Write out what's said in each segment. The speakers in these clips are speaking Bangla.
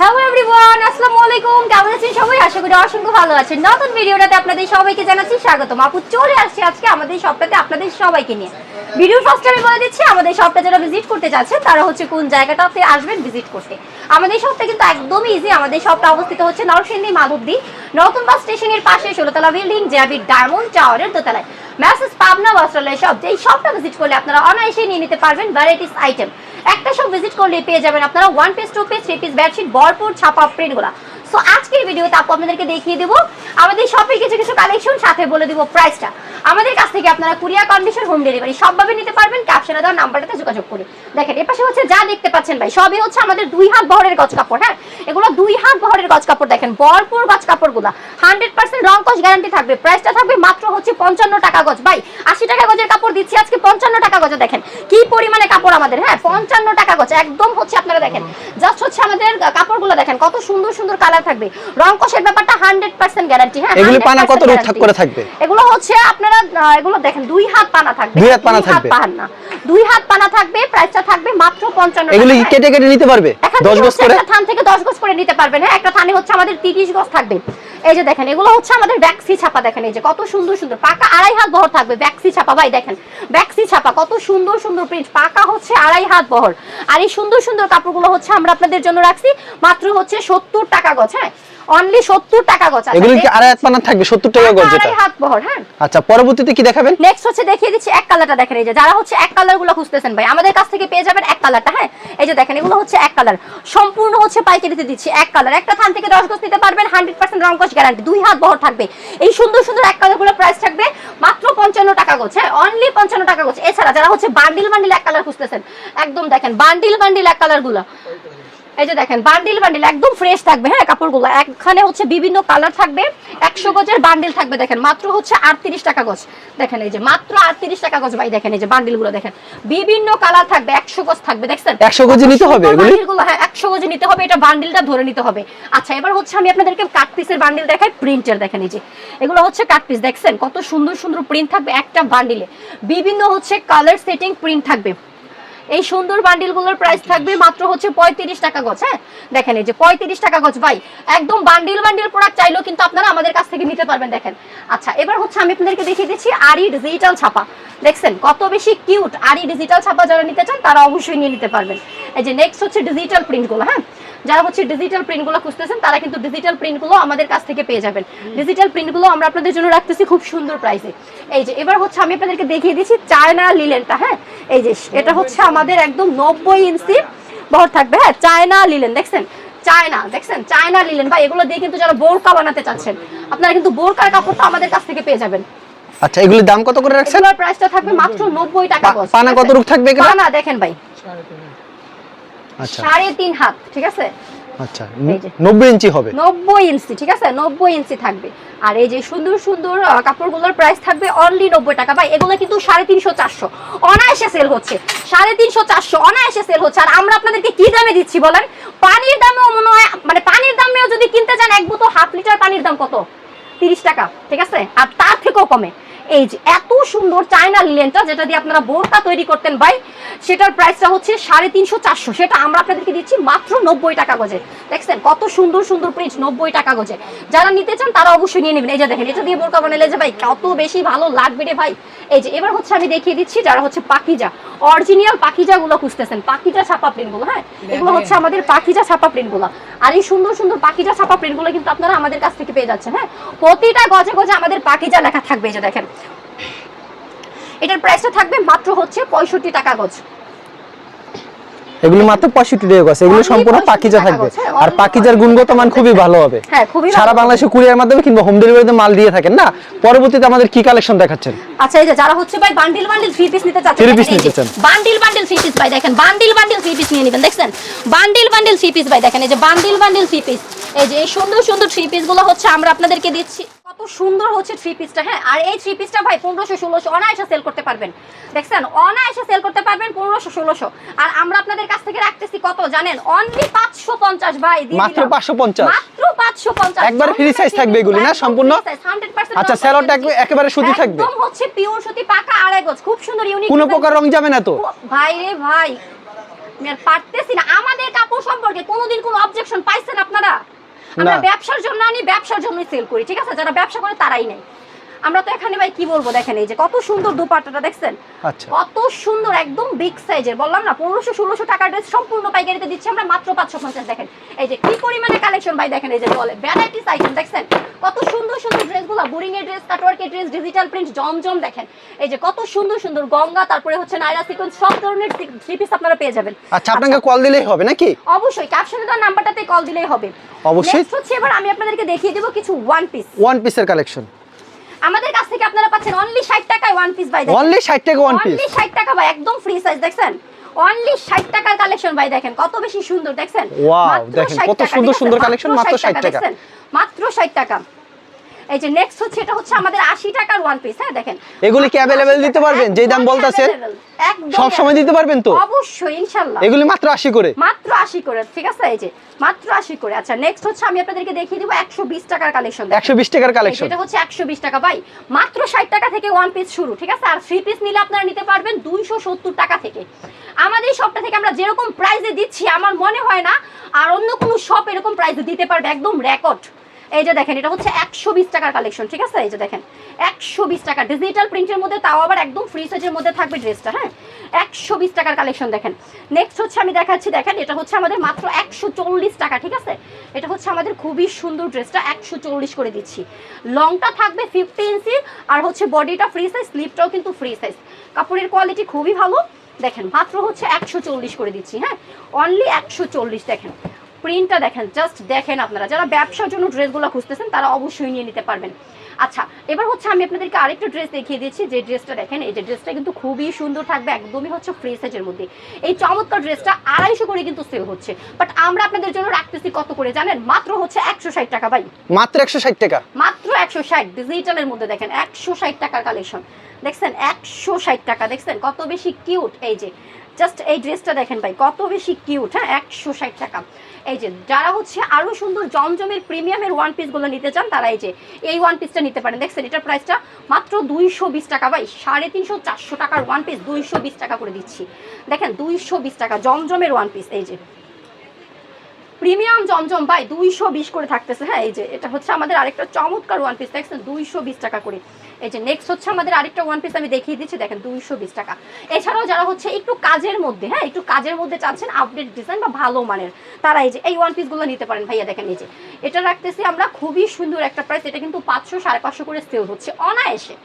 হ্যালো এভরিওয়ান আসসালামু আলাইকুম কেমন আছেন সবাই? আশা করি অসংখ্য ভালো আছেন। নতুন ভিডিওটাতে আপনাদের সবাইকে জানাচ্ছি স্বাগতম। আপু চলে আসছি আজকে আমাদের শপটাতে আপনাদের সবাইকে নিয়ে। ভিডিওর ফার্স্টে আমি বলে দিচ্ছি, আমাদের শপটা যারা ভিজিট করতে চাচ্ছেন তারা হচ্ছে কোন জায়গাটাতে আসবেন ভিজিট করতে। আমাদের শপটা কিন্তু একদমই ইজি আমাদের শপটা অবস্থিত হচ্ছে নরসিংদী, মাধবদী, নতুন বাস স্টেশনের পাশে ষোলোতলা বিল্ডিং জেআবি ডায়মন্ড টাওয়ারের দোতলায়। ম্যাসেজ পাবনা বস্ত্রালয় শপ যেই শপটা ভিজিট করলে আপনারা অনায়াসে নিয়ে নিতে পারবেন ভ্যারাইটিস আইটেম একটা সব ভিজিট করলে পেয়ে যাবেন আপনারা one piece two piece three piece bedsheet ভরপুর ছাপা প্রিন্টগুলো সো আজকের ভিডিওতে আপু আপনাদেরকে দেখিয়ে দেবো। আমাদের শপের কিছু কিছু কালেকশন সাথে বলে দিব প্রাইসটা আমাদের কাছ থেকে আপনারা কুরিয়ার কন্ডিশন হোম ডেলিভারি সবভাবে নিতে পারবেন। ক্যাপশনে দেওয়া নাম্বারটাতে যোগাযোগ করে দেখেন এর পাশে হচ্ছে যা দেখতে পাচ্ছেন ভাই সবই হচ্ছে আমাদের দুই হাত বহরের গজ কাপড় হ্যাঁ? এগুলো দুই হাত বহরের গজ কাপড় দেখেন ভরপুর গজ কাপড়গুলো। হান্ড্রেড পার্সেন্ট রং কস গ্যারান্টি থাকবে। প্রাইসটা থাকবে মাত্র হচ্ছে পঞ্চান্ন টাকা গজ। ভাই আশি টাকা গজের কাপড় দিচ্ছি আজকে পঞ্চান্ন টাকা গজে দেখেন। কি পরিমাণে কাপড় আমাদের হ্যাঁ? পঞ্চান্ন টাকা গজ একদম হচ্ছে আপনারা দেখেন। জাস্ট হচ্ছে আমাদের কাপড়গুলো দেখেন কত সুন্দর সুন্দর কালার থাকবে। রং কষের ব্যাপারটা হান্ড্রেড পার্সেন্ট গ্যারান্টি হ্যাঁ? এগুলি পানা কত রোগ থাক করে থাকবে? এগুলো হচ্ছে আপনারা এগুলো দেখেন দুই হাত পানা থাকবে। দুই হাত পানা থাকবে। না। দুই হাত পানা থাকবে প্রাইসটা থাকবে মাত্র পঞ্চান্ন এগুলি কি কেটে কেটে নিতে পারবে? এখান দশ থেকে গজ করে? একটা থান থেকে দশ গজ করে নিতে পারবেন হ্যাঁ? একটা থানে হচ্ছে আমাদের তিরিশ গজ থাকবে। এই যে দেখেন এগুলো হচ্ছে আমাদের ব্যাক্সি ছাপা দেখেন এই যে কত সুন্দর সুন্দর। পাকা আড়াই হাত বহর থাকবে ব্যাক্সি ছাপা ভাই দেখেন ব্যাক্সি ছাপা কত সুন্দর সুন্দর প্রিন্ট পাকা হচ্ছে আড়াই হাত বহর। আর এই সুন্দর সুন্দর কাপড়গুলো হচ্ছে আমরা আপনাদের জন্য রাখছি মাত্র হচ্ছে সত্তর টাকা গজ হ্যাঁ? অনলি সত্তর টাকা গজ এগুলি কি আড়াই হাত পানা থাকবে? সত্তর টাকা গজ যেটা হাত বহর হ্যাঁ। আচ্ছা পরবর্তীতে কি দেখাবেন? নেক্সট হচ্ছে দেখিয়ে দিচ্ছি এক কালারটা দেখেন এই যে। যারা হচ্ছে এক কালারগুলো খুঁজতেছেন ভাই আমাদের কাছ থেকে পেয়ে যাবেন এক কালারটা হ্যাঁ? এই যে দেখেন এগুলো হচ্ছে এক কালার সম্পূর্ণ হচ্ছে পাইকারিতে দিচ্ছি এক কালার একটা থান থেকে দশ গজ নিতে পারবেন হান্ড্রেড পার্সেন্ট রং কস গ্যারান্টি দুই হাত বহর থাকবে। এই সুন্দর সুন্দর এক কালারগুলো প্রাইস থাকবে মাত্র পঞ্চান্ন টাকা গোছ হ্যাঁ? অনলি পঞ্চান্ন টাকা গোছ এছাড়া যারা হচ্ছে বান্ডিল বান্ডিল এক কালার খুঁজতেছেন একদম দেখেন বান্ডিল বান্ডিল এক কালারগুলো। এই যে দেখেন বান্ডিল বান্ডিল একদম ফ্রেশ থাকবে হ্যাঁ কাপড়গুলো। এখানে হচ্ছে বিভিন্ন কালার থাকবে একশো গজের বান্ডিল থাকবে দেখেন মাত্র হচ্ছে আটত্রিশ টাকা গজ। দেখেন এই যে মাত্র আটত্রিশ টাকা গজ ভাই দেখেন এই যে বান্ডিলগুলো দেখেন। বিভিন্ন কালার থাকবে একশো গজ থাকবে দেখছেন? 100 গজই নিতে হবে বান্ডিলগুলো হ্যাঁ একশো গজে নিতে হবে এটা বান্ডিলটা ধরে নিতে হবে। আচ্ছা এবার হচ্ছে আমি আপনাদেরকে কাট পিসের বান্ডিল দেখাই প্রিন্টের দেখেন এই যে। এগুলো হচ্ছে কাট পিস দেখছেন? কত সুন্দর সুন্দর প্রিন্ট থাকবে একটা বান্ডিলে বিভিন্ন হচ্ছে কালার সেটিং প্রিন্ট থাকবে। এই সুন্দর বান্ডিলগুলোর প্রাইস থাকবে মাত্র হচ্ছে পঁয়ত্রিশ টাকা গজ হ্যাঁ? দেখেন এই যে পঁয়ত্রিশ টাকা গজ ভাই একদম বান্ডিল বান্ডিল প্রোডাক্ট চাইলেও কিন্তু আপনারা আমাদের কাছ থেকে নিতে পারবেন দেখেন। আচ্ছা এবার হচ্ছে আমি আপনাদেরকে দেখিয়ে দিচ্ছি আরি ডিজিটাল ছাপা। দেখছেন কত বেশি কিউট আরি ডিজিটাল ছাপা যারা নিতে চান তারা অবশ্যই নিয়ে নিতে পারবেন। এই যে নেক্সট হচ্ছে ডিজিটাল প্রিন্টগুলো হ্যাঁ? যারা হচ্ছে ডিজিটাল প্রিন্টগুলো খুঁজতেছেন তারা কিন্তু ডিজিটাল প্রিন্টগুলো আমাদের কাছ থেকে পেয়ে যাবেন। ডিজিটাল প্রিন্টগুলো আমরা আপনাদের জন্য রাখতেছি খুব সুন্দর প্রাইসে এই যে এবার হচ্ছে আমি আপনাদেরকে দেখিয়ে দিচ্ছি চায়না লিলেনটা হ্যাঁ? এই যে এটা হচ্ছে আমাদের একদম নব্বই ইঞ্চি বহর থাকবে। হ্যাঁ চায়না লিলেন দেখছেন? চায়না দেখছেন? চায়না লিলেন ভাই এগুলো দিয়ে কিন্তু যারা বোরকা বানাতে চাচ্ছেন আপনারা কিন্তু বোরকার কাপড়টা আমাদের কাছ থেকে পেয়ে যাবেন। আচ্ছা এগুলির দাম কত করে রাখছেন? এগুলোর প্রাইসটা থাকবে মাত্র নব্বই টাকা বস গজ, পানা কত? রূপ থাকবে এগুলো? পানা দেখেন ভাই। আচ্ছা। সাড়ে তিন হাত ঠিক আছে? আচ্ছা এই যে। নব্বই ইঞ্চি হবে? নব্বই ইঞ্চি ঠিক আছে? নব্বই ইঞ্চি থাকবে। আর এই যে সুন্দর সুন্দর কাপড়গুলোর প্রাইস থাকবে অনলি নব্বই টাকা। ভাই এগুলো কিন্তু সাড়ে তিনশো চারশো। অনায়াসে সেল হচ্ছে। সাড়ে তিনশো চারশো অনায়াসে সেল হচ্ছে। আর আমরা আপনাদেরকে কি দামে দিচ্ছি বলেন? পানির দামেও মনে হয় মানে পানির দামেও যদি কিনতে চান এক বোতল হাফ লিটার পানির দাম কত? তিরিশ টাকা ঠিক আছে? আর তার থেকেও কমে। এই যে এত সুন্দর চায়না লিলেনটা যেটা দিয়ে আপনারা বোরকা তৈরি করতেন ভাই সেটার প্রাইসটা হচ্ছে সাড়ে তিনশো চারশো। সেটা আমরা আপনাদেরকে দিচ্ছি মাত্র নব্বই টাকা গজে। দেখছেন কত সুন্দর সুন্দর প্রিন্ট নব্বই টাকা গজে। যারা নিতে চান তারা অবশ্যই নিয়ে নেবেন। এই যে দেখেন এটা দিয়ে বোরকা বানালে যে ভাই কত বেশি ভালো লাগবে রে ভাই। এই যে এবার হচ্ছে আমি দেখিয়ে দিচ্ছি যারা হচ্ছে পাকিজা। অরিজিনাল পাকিজা গুলো খুঁজতেছেন পাকিজা ছাপা প্রিন্টগুলো হ্যাঁ এগুলো হচ্ছে আমাদের পাকিজা ছাপা প্রিন্টগুলো আর এই সুন্দর সুন্দর পাকিজা ছাপা প্রিন্টগুলো কিন্তু আপনারা আমাদের কাছ থেকে পেয়ে যাচ্ছেন হ্যাঁ? প্রতিটা গজে গজে আমাদের পাকিজা লেখা থাকবে এই যে দেখেন। এটার প্রাইসটা থাকবে মাত্র হচ্ছে পঁয়ষট্টি টাকা গজ। এগুলি মাত্র পঁয়ষট্টি টাকা গজ এগুলো সম্পূর্ণ 65 পাকিজা থাকবে। আর পাকিজার গুণগত মান খুবই ভালো হবে। হ্যাঁ সারা। বাংলাদেশে কুরিয়ার মাধ্যমে কিংবা হোম ডেলিভারিতে মাল দিয়ে থাকেন না? পরবর্তীতে আমাদের কি কালেকশন দেখাচ্ছেন? আচ্ছা এই যে যারা হচ্ছে ভাই বান্ডিল বান্ডিল থ্রি পিস নিতে চাচ্ছেন এই যে, নিতে চান। বান্ডিল বান্ডিল থ্রি পিস ভাই দেখেন বান্ডিল বান্ডিল থ্রি পিস নিয়ে নেবেন দেখছেন? বান্ডিল বান্ডিল থ্রি পিস ভাই দেখেন এই যে বান্ডিল বান্ডিল থ্রি পিস এই যে এই সুন্দর সুন্দর থ্রি পিসগুলো হচ্ছে আমরা আপনাদেরকে দিচ্ছি। কত সুন্দর হচ্ছে থ্রি পিসটা হ্যাঁ? আর এই থ্রি পিসটা ভাই পনেরোশো ষোলোশো অনায়াসে সেল করতে পারবেন। দেখছেন? অনায়াসে সেল করতে ষোলোশো আর আমরা আপনাদের কাছ থেকে রাখতেছি কত জানেন? অনলি পাঁচশো পঞ্চাশ ভাই মাত্র দিলাম। 550 মাত্র পাঁচশো পঞ্চাশ। একবারে free size থাকবে এগুলি না, সম্পূর্ণ? আচ্ছা, স্যালোডটা একবার- সুতি থাকবে? একদম হচ্ছে পিওর সুতি পাকা আড়াই গজ খুব সুন্দর ইউনিক কোনো প্রকার রং যাবে না তো? ভাই রে ভাই। পারতেছি না। আমাদের কাপড় সম্পর্কে কোনোদিন কোনো অবজেকশন পাইছেন আমরা ব্যবসার জন্য আনি ব্যবসার জন্যই সেল করি ঠিক আছে? যারা ব্যবসা করে তারাই নেই আমরা তো এখানে ভাই কি বলব দেখেন এই যে কত সুন্দর দুপাট্টাটা দেখছেন? আচ্ছা। কত সুন্দর একদম বিগ সাইজের বললাম না পনেরোশো ষোলোশো টাকার ড্রেস সম্পূর্ণ পাইকারিতে দিচ্ছি আমরা মাত্র পাঁচশো পঞ্চাশ দেখেন। এই যে কি পরিমাণে কালেকশন ভাই দেখেন এই যে বলে ভ্যারাইটিস আইটেম দেখছেন? কত সুন্দর সুন্দর ড্রেসগুলো বোরিং এর ড্রেস কাটওয়ার্কের ড্রেস ডিজিটাল প্রিন্ট জমজম দেখেন। এই যে কত সুন্দর সুন্দর গঙ্গা তারপরে হচ্ছে নাইরা সিকোয়েন্স সব ধরনের থ্রি পিস আপনারা পেয়ে যাবেন। আচ্ছা আপনাকে কল দিলেই হবে নাকি? অবশ্যই ক্যাপশনে দেওয়া নাম্বারটাতে কল দিলেই হবে। অবশ্যই। হচ্ছে এবার আমি আপনাদেরকে দেখিয়ে দেবো কিছু ওয়ান পিস ওয়ান পিসের কালেকশন আমাদের কাছ থেকে আপনারা পাচ্ছেন অনলি ষাট টাকায় ওয়ান পিস ভাই অনলি ষাট টাকা ওয়ান পিস অনলি 60 টাকা ভাই একদম ফ্রি সাইজ দেখছেন? অনলি 60 টাকার কালেকশন ভাই দেখেন কত বেশি সুন্দর দেখছেন? ওয়াও দেখেন কত সুন্দর সুন্দর কালেকশন মাত্র 60 টাকা। মাত্র 60 টাকা। এই যে নেক্সট হচ্ছে এটা হচ্ছে আমাদের 80 টাকার ওয়ান পিস হ্যাঁ দেখেন। এগুলি কি available দিতে পারবেন? যেই দাম বলতাছেন? সব সময় দিতে পারবেন তো? অবশ্যই ইনশাআল্লাহ এগুলি মাত্র আশি করে। মাত্র 80 করে ঠিক আছে? এই যে মাত্র 80 করে। আচ্ছা নেক্সট হচ্ছে আমি আপনাদেরকে দেখিয়ে দিব 120 টাকার কালেকশন একশো বিশ টাকার কালেকশন এটা হচ্ছে 120 টাকা। ভাই মাত্র 60 টাকা থেকে ওয়ান পিস শুরু ঠিক আছে? আর থ্রি পিস নিলে আপনারা নিতে পারবেন 270 টাকা থেকে। আমাদের শপটা থেকে আমরা যেরকম প্রাইসে দিচ্ছি আমার মনে হয় না আর অন্য কোনো শপ এরকম প্রাইসে দিতে পারবে একদম রেকর্ড এই যে দেখেন, এটা হচ্ছে একশো বিশ টাকার কালেকশন ঠিক আছে? এই যে দেখেন, একশো বিশ টাকা। ডিজিটাল প্রিন্টের মধ্যে তাও আবার একদম ফ্রি সাইজের মধ্যে থাকবে ড্রেসটা হ্যাঁ? একশো বিশ টাকার কালেকশন দেখেন। নেক্সট হচ্ছে আমি দেখাচ্ছি, দেখেন, এটা হচ্ছে আমাদের মাত্র একশো চল্লিশ টাকা, ঠিক আছে? এটা হচ্ছে আমাদের খুবই সুন্দর ড্রেসটা একশো চল্লিশ করে দিচ্ছি। লংটা থাকবে ফিফটি ইঞ্চি আর হচ্ছে বডিটা ফ্রি সাইজ স্লিপটাও কিন্তু ফ্রি সাইজ কাপড়ের কোয়ালিটি খুবই ভালো। দেখেন, মাত্র হচ্ছে একশো চল্লিশ করে দিচ্ছি হ্যাঁ? অনলি একশো চল্লিশ, দেখেন। প্রিন্টটা দেখেন জাস্ট দেখেন আপনারা। যারা ব্যবসার জন্য ড্রেসগুলো খুঁজতেছেন তারা অবশ্যই নিয়ে নিতে পারবেন। আচ্ছা এবার হচ্ছে আমি আপনাদেরকে আরেকটা ড্রেস দেখিয়ে দিচ্ছি। যে ড্রেসটা দেখেন এই যে ড্রেসটা কিন্তু খুবই সুন্দর থাকবে একদমই হচ্ছে ফ্রি সাইজের মধ্যে। এই চমৎকার ড্রেসটা আড়াইশো করে কিন্তু সেল হচ্ছে। বাট আমরা আপনাদের জন্য রাখতেছি কত করে জানেন? মাত্র হচ্ছে একশো ষাট টাকা ভাই। মাত্র একশো ষাট টাকা। মাত্র একশো ষাট ডিজিটালের মধ্যে দেখেন একশো ষাট টাকার কালেকশন দেখছেন? একশো ষাট টাকা দেখছেন? কত বেশি কিউট এই যে। জাস্ট এই ড্রেসটা দেখেন ভাই, কত বেশি কিউট হ্যাঁ? একশো ষাট টাকা। এই যে, যারা হচ্ছে আরও সুন্দর জমজমের প্রিমিয়ামের ওয়ান পিসগুলো নিতে চান, তারা এই যে, এই ওয়ান পিসটা নিতে পারেন। দেখছেন, এটার প্রাইসটা মাত্র দুইশো বিশ টাকা ভাই, সাড়ে তিনশো চারশো টাকার ওয়ান পিস দুইশো বিশ টাকা করে দিচ্ছি। দেখেন, দুইশো বিশ টাকা, জমজমের ওয়ান পিস এই যে। প্রিমিয়াম জমজম ভাই, দুইশো বিশ করে থাকতেছে হ্যাঁ? এই যে, এটা হচ্ছে আমাদের আরেকটা চমৎকার ওয়ান পিস দেখছেন? দুইশো বিশ টাকা করে। এই যে নেক্সট হচ্ছে আমাদের আরেকটা ওয়ান পিস আমি দেখিয়ে দিচ্ছি, দেখেন দুইশো বিশ টাকা। এছাড়াও যারা হচ্ছে একটু কাজের মধ্যে হ্যাঁ একটু কাজের মধ্যে চাচ্ছেন আপডেট ডিজাইন বা ভালো মানের, তারা এই যে এই ওয়ান পিসগুলো নিতে পারেন ভাইয়া, দেখেন এই যে। এটা রাখতেছি আমরা খুবই সুন্দর একটা প্রাইস এটা কিন্তু পাঁচশো সাড়ে পাঁচশো করে সেল হচ্ছে অনায়াসে।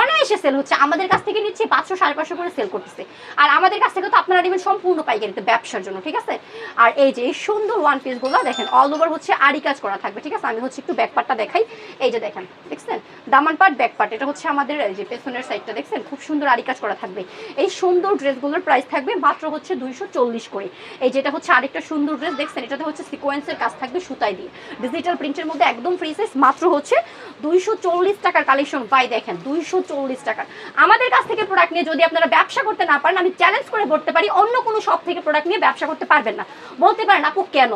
অনায়াসে সেল হচ্ছে। আমাদের কাছ থেকে নিচ্ছি পাঁচশো, সাড়ে পাঁচশো করে সেল করতেছে। আর আমাদের কাছ থেকে তো আপনারা নেবেন সম্পূর্ণ পাইকারিতে ব্যবসার জন্য, ঠিক আছে? আর এই যে এই সুন্দর ওয়ান পিসগুলো দেখেন অল ওভার হচ্ছে আড়ি কাজ করা থাকবে, ঠিক আছে? আমি হচ্ছে একটু ব্যাক পার্টটা দেখাই। এই যে দেখেন, দেখছেন? দামান পার্ট ব্যাক পার্ট এটা হচ্ছে আমাদের, এই যে পেছনের সাইডটা দেখছেন? খুব সুন্দর আড়ি কাজ করা থাকবে। এই সুন্দর ড্রেসগুলোর প্রাইস থাকবে মাত্র হচ্ছে দুইশো চল্লিশ করে। এই যেটা হচ্ছে আরেকটা সুন্দর ড্রেস দেখছেন? এটাতে হচ্ছে সিকোয়েন্সের কাজ থাকবে সুতায় দিয়ে। ডিজিটাল প্রিন্টের মধ্যে একদম ফ্রি সাইজ মাত্র হচ্ছে দুইশো চল্লিশ টাকার কালেকশন বাই দেখেন, দুইশো চল্লিশ টাকার। আমাদের কাছ থেকে প্রোডাক্ট নিয়ে যদি আপনারা ব্যবসা করতে না পারেন, আমি চ্যালেঞ্জ করে বলতে পারি, অন্য কোনো শপ থেকে প্রোডাক্ট নিয়ে ব্যবসা করতে পারবেন না। বলতে পারেন, আপু, কেন?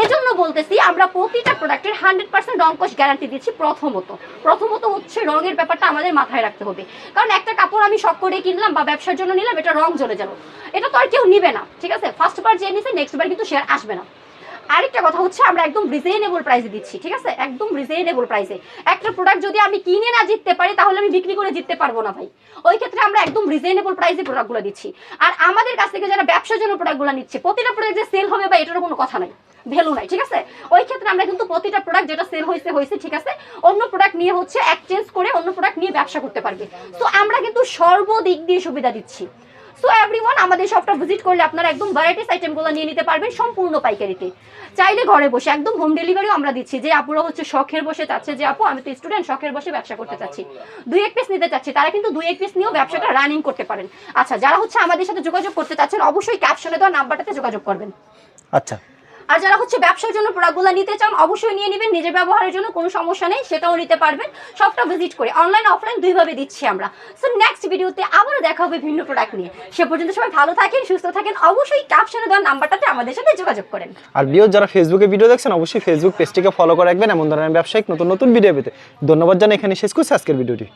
এই জন্য বলতেছি, আমরা প্রতিটা প্রোডাক্টের হান্ড্রেড পার্সেন্ট রং কোষ গ্যারান্টি দিচ্ছি প্রথমত। প্রথমত হচ্ছে রঙের ব্যাপারটা আমাদের মাথায় রাখতে হবে। কারণ একটা কাপড় আমি শখ করে কিনলাম বা ব্যবসার জন্য নিলাম, এটা রং জ্বলে যাব। এটা তো আর কেউ নিবে না, ঠিক আছে? ফার্স্ট বার যে নিছে নেক্সট বার কিন্তু শেয়ার আসবে না। আরেকটা কথা হচ্ছে, আমরা একদম রিজনেবল প্রাইসে দিচ্ছি, ঠিক আছে? একদম রিজনেবল প্রাইসে একটা প্রোডাক্ট যদি আমি কিনে না জিততে পারি, তাহলে আমি বিক্রি করে জিততে পারব না ভাই। ওই ক্ষেত্রে আমরা একদম রিজনেবল প্রাইসে প্রোডাক্টগুলো দিচ্ছি। আর আমাদের কাছ থেকে যারা ব্যবসার জন্য প্রোডাক্টগুলো নিচ্ছে, প্রতিটা প্রোডাক্ট যে সেল হবে বা এটারও কোনো কথা নাই ভ্যালু নাই, ঠিক আছে? ওই ক্ষেত্রে আমরা কিন্তু প্রতিটা প্রোডাক্ট যেটা সেল হয়েছে হয়েছে ঠিক আছে? অন্য প্রোডাক্ট নিয়ে হচ্ছে এক্সচেঞ্জ করে অন্য প্রোডাক্ট নিয়ে ব্যবসা করতে পারবে। তো আমরা কিন্তু সর্বদিক দিয়ে সুবিধা দিচ্ছি। সো এভরিওয়ান আমাদের শপটা ভিজিট করলে আপনারা একদম ভ্যারাইটিস আইটেমগুলো নিয়ে নিতে পারবেন সম্পূর্ণ পাইকারিতে। চাইলে ঘরে বসে, একদম হোম ডেলিভারিও আমরা দিচ্ছি। যে আপুরা হচ্ছে শখের বসে চাচ্ছে যে, আপু, আমি তো স্টুডেন্ট শখের বসে ব্যবসা করতে চাচ্ছি। দুই এক পিস নিতে চাচ্ছি, তারা কিন্তু দুই এক পিস নিয়েও ব্যবসাটা রানিং করতে পারেন। আচ্ছা যারা হচ্ছে আমাদের সাথে যোগাযোগ করতে চাচ্ছেন, অবশ্যই ক্যাপশনে দেওয়া নাম্বারটাতে যোগাযোগ করবেন। আচ্ছা। আর যারা হচ্ছে ব্যবসার জন্য প্রোডাক্টগুলো নিতে চান, অবশ্যই নিয়ে নেবেন। নিজের ব্যবহারের জন্য কোনো সমস্যা নেই, সেটাও নিতে পারবেন। সবটা ভিজিট করে অনলাইন অফলাইন দুইভাবে দিচ্ছি আমরা। সো নেক্সট ভিডিওতে আবারও দেখা হবে ভিন্ন প্রোডাক্ট নিয়ে। সে পর্যন্ত সবাই ভালো থাকেন, সুস্থ থাকেন। অবশ্যই ক্যাপশনে দেওয়ার নাম্বারটাতে আমাদের সাথে যোগাযোগ করেন। আর বিও যারা ফেসবুকে ভিডিও দেখছেন, অবশ্যই ফেসবুক পেজটিকে ফলো করে রাখবেন। এমন ধরনের ব্যবসায়িক নতুন নতুন ভিডিও পেতে। ধন্যবাদ জানাই এখানে শেষ করছি আজকের ভিডিওটি